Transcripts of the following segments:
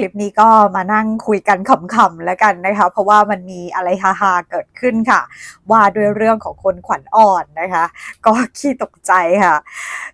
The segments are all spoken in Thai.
คลิปนี้ก็มานั่งคุยกันขำๆแล้วกันนะคะ เพราะว่ามันมีอะไรฮาๆเกิดขึ้นค่ะ ว่าด้วยเรื่องของคนขวัญอ่อนนะคะ ก็ขี้ตกใจค่ะ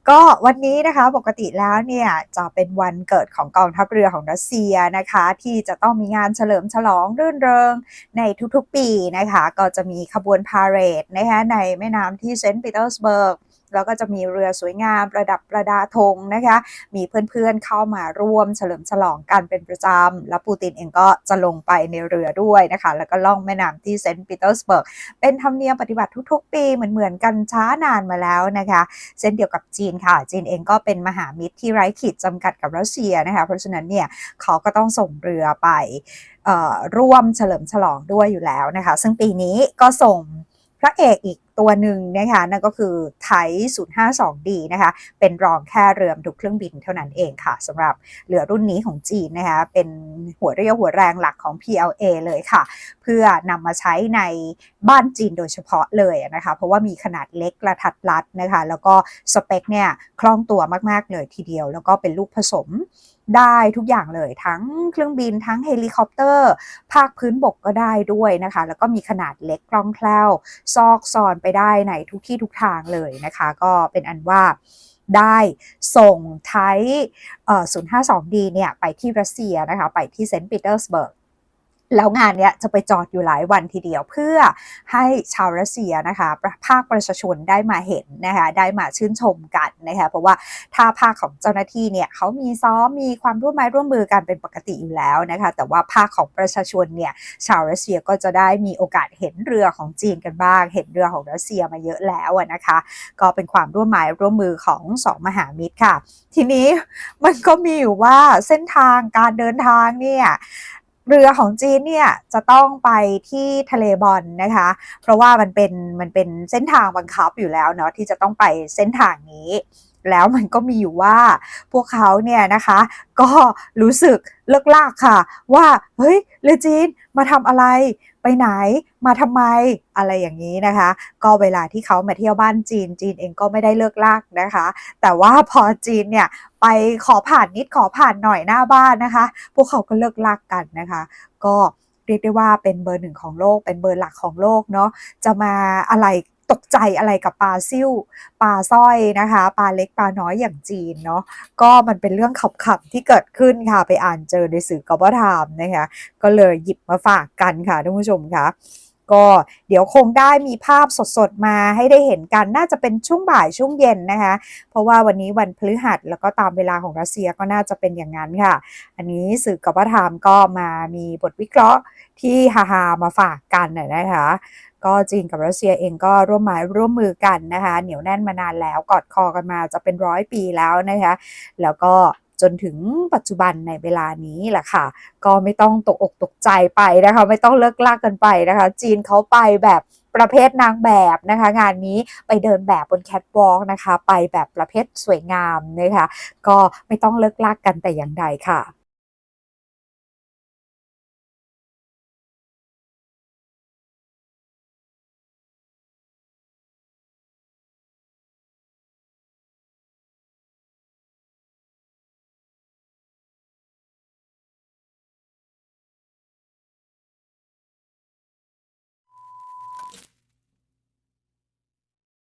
ก็วันนี้นะคะปกติแล้วเนี่ยจะเป็นวันเกิดของกองทัพเรือของรัสเซียนะคะ ที่จะต้องมีงานเฉลิมฉลองรื่นเริงในทุกๆปีนะคะ ก็จะมีขบวนพาเหรดนะคะในแม่น้ำที่เซนต์ปีเตอร์สเบิร์ก แล้วก็จะมีเรือสวยงามประดับประดาธงนะคะ มีเพื่อนๆเข้ามาร่วมเฉลิมฉลองกันเป็นประจำ แล้วปูตินเองก็จะลงไปในเรือด้วยนะคะ แล้วก็ล่องแม่น้ำที่เซนต์ปีเตอร์สเบิร์ก เป็นธรรมเนียมปฏิบัติทุกๆ ปีเหมือนๆกันช้านานมาแล้วนะคะเช่นเดียวกับจีนค่ะ จีนเองก็เป็นมหามิตรที่ไร้ขีดจำกัดกับรัสเซียนะคะ เพราะฉะนั้นเนี่ยเขาก็ต้องส่งเรือไปร่วมเฉลิมฉลองด้วยอยู่แล้วนะคะ ซึ่งปีนี้ก็ส่งพระเอกอีก ตัวหนึ่งนะคะนั่นก็คือไทย 052D นะคะ เป็นรองแค่เรือบรรทุกเครื่องบินเท่านั้นเองค่ะสำหรับเรือรุ่นนี้ของจีนนะคะเป็นหัวเรี่ยวหัวแรงหลักของ PLA เลยค่ะ เพื่อนำมาใช้ในบ้านจีนโดยเฉพาะเลยนะคะ เพราะว่ามีขนาดเล็กกระทัดรัดนะคะ แล้วก็สเปคเนี่ยคล่องตัวมาก ๆ เลยทีเดียว แล้วก็เป็นลูกผสมได้ทุกอย่างเลยทั้งเครื่องบินทั้งเฮลิคอปเตอร์ ภาคพื้นบกก็ได้ด้วยนะคะ แล้วก็มีขนาดเล็กคล่องแคล่วซอกซอนไปได้ในทุกที่ทุกทางเลยนะคะ ก็เป็นอันว่าได้ส่งไทยเอ่อ 052D เนี่ยไปที่รัสเซียนะคะ ไปที่เซนต์ปีเตอร์สเบิร์ก แล้วงานเนี้ยจะไปจอดอยู่หลายวันทีเดียวเพื่อให้ชาวรัสเซียนะคะภาคประชาชนได้มาเห็นนะคะได้มาชื่นชมกันนะคะเพราะว่าถ้าภาคของเจ้าหน้าที่เนี่ยเขามีซ้อมมีความร่วมไม้ร่วมมือกันเป็นปกติอยู่แล้วนะคะแต่ว่าภาคของประชาชนเนี่ยชาวรัสเซียก็จะได้มีโอกาสเห็นเรือของจีนกันบ้าง เห็นเรือของรัสเซียมาเยอะแล้วนะคะ ก็เป็นความร่วมไม้ร่วมมือของสองมหามิตรค่ะ ทีนี้มันก็มีอยู่ว่าเส้นทางการเดินทางเนี่ย เรือของจีนเนี่ยจะต้องไปที่ทะเลบอลนะคะ เพราะว่ามันเป็นมันเป็นเส้นทางบังคับอยู่แล้วเนาะที่จะต้องไปเส้นทางนี้ แล้วมันก็มีอยู่ว่าพวกเขาเนี่ยนะคะ ก็รู้สึกเลิกลากค่ะ ว่าเฮ้ยเรือจีนมาทำอะไรไปไหนมาทำไมอะไรอย่างนี้นะคะ ก็เวลาที่เขามาเที่ยวบ้านจีนจีนเองก็ไม่ได้เลิกลากนะคะ แต่ว่าพอจีนเนี่ยไปขอผ่านนิดขอผ่านหน่อยหน้าบ้านนะคะ พวกเขาก็เลิกลากกันนะคะ ก็เรียกได้ว่าเป็นเบอร์หนึ่งของโลกเป็นเบอร์หลักของโลกเนาะจะมาอะไร ตกใจอะไรกับปลาซิ่วปลาสร้อยนะคะ ปลาเล็กปลาน้อยอย่างจีนเนาะก็มันเป็นเรื่องขับๆที่เกิดขึ้นค่ะ ไปอ่านเจอในสื่อกบฏามนะคะ ก็เลยหยิบมาฝากกันค่ะท่านผู้ชมคะ ก็เดี๋ยวคงได้มีภาพสดๆมาให้ได้เห็นกันน่าจะเป็นช่วงบ่ายช่วงเย็นนะคะ เพราะว่าวันนี้วันพฤหัสแล้วก็ตามเวลาของรัสเซียก็น่าจะเป็นอย่างนั้นค่ะ อันนี้สื่อกับฏามก็มามีบทวิเคราะห์ที่ฮาๆมาฝากกันนะคะ ก็จีนกับรัสเซียเองก็ร่วมไม้ร่วมมือกันนะคะ เหนียวแน่นมานานแล้วกอดคอกันมาจะเป็นร้อยปีแล้วนะคะ แล้วก็ จนถึงปัจจุบันในเวลานี้แหละค่ะ ก็ไม่ต้องตกอกตกใจไปนะคะ ไม่ต้องเลิกลากกันไปนะคะ จีนเขาไปแบบประเภทนางแบบนะคะ งานนี้ไปเดินแบบบนแคทวอล์กนะคะ ไปแบบประเภทสวยงามนะคะ ก็ไม่ต้องเลิกลากกันแต่อย่างใดค่ะ